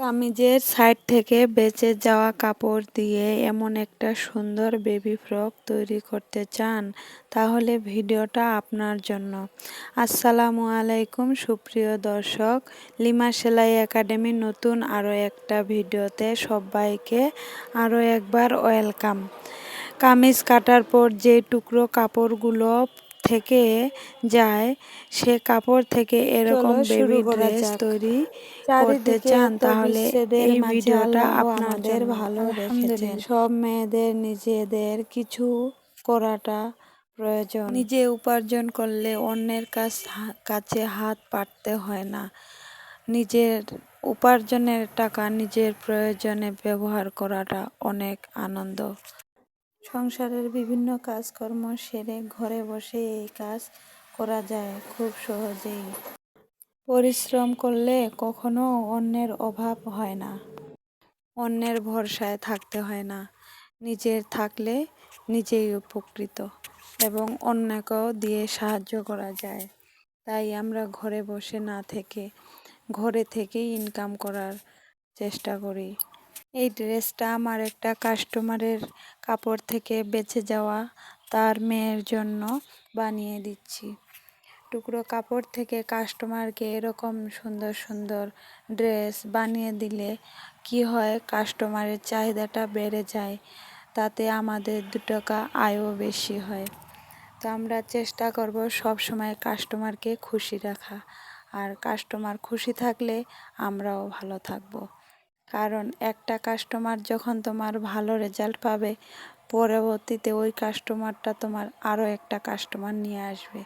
কামিজের সাইড থেকে বেঁচে যাওয়া কাপড় দিয়ে এমন একটা সুন্দর বেবি ফ্রক তৈরি করতে চান, তাহলে ভিডিওটা আপনার জন্য। আসসালামু আলাইকুম, সুপ্রিয় দর্শক। লিমা সেলাই একাডেমির নতুন আরও একটা ভিডিওতে সবাইকে আরও একবার ওয়েলকাম। কামিজ কাটার পর যে টুকরো কাপড়গুলো থেকে যায় সে কাপড় থেকে এরকম বেবি ড্রেস তৈরি করতে চান তাহলে এই ভিডিওটা আপনাদের ভালো রেখেছেন। সব মেয়েদের নিজেদের কিছু করাটা প্রয়োজন। নিজে উপার্জন করলে অন্যের কাছ কাছে হাত পাততে হয় না। নিজের উপার্জনের টাকা নিজের প্রয়োজনে ব্যবহার করাটা অনেক আনন্দ। সংসারের বিভিন্ন কাজকর্ম সেরে ঘরে বসে এই কাজ করা যায় খুব সহজেই। পরিশ্রম করলে কখনো অন্যের অভাব হয় না। অন্যের ভরসায় থাকতে হয় না। নিজের থাকলে নিজেই উপকৃত এবং অন্যকেও দিয়ে সাহায্য করা যায়। তাই আমরা ঘরে বসে না থেকে, ঘরে থেকেই ইনকাম করার চেষ্টা করি। এই ড্রেসটা আমার একটা কাস্টমারের কাপড় থেকে বেঁচে যাওয়া, তার মেয়ের জন্য বানিয়ে দিচ্ছি। টুকরো কাপড় থেকে কাস্টমারকে এরকম সুন্দর সুন্দর ড্রেস বানিয়ে দিলে কি হয়, কাস্টমারের চাহিদাটা বেড়ে যায়, তাতে আমাদের দু টাকা আয়ও বেশি হয়। তো আমরা চেষ্টা করব সব সময় কাস্টমারকে খুশি রাখা, আর কাস্টমার খুশি থাকলে আমরাও ভালো থাকব। কারণ একটা কাস্টমার যখন তোমার ভালো রেজাল্ট পাবে, পরবর্তীতে ওই কাস্টমারটা তোমার আরও একটা কাস্টমার নিয়ে আসবে।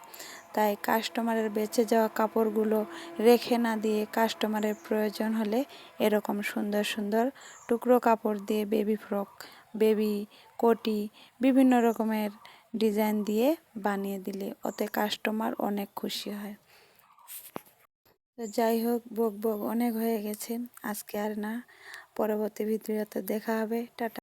তাই কাস্টমারের বেঁচে যাওয়া কাপড়গুলো রেখে না দিয়ে কাস্টমারের প্রয়োজন হলে এরকম সুন্দর সুন্দর টুকরো কাপড় দিয়ে বেবি ফ্রক বেবি কোটি, বিভিন্ন রকমের ডিজাইন দিয়ে বানিয়ে দিলে ওতে কাস্টমার অনেক খুশি হয়। যাই হোক, বক বক, অনেক হয়ে গেছে। আজকে আর না, পরবর্তী ভিডিওতে দেখা হবে। টাটা।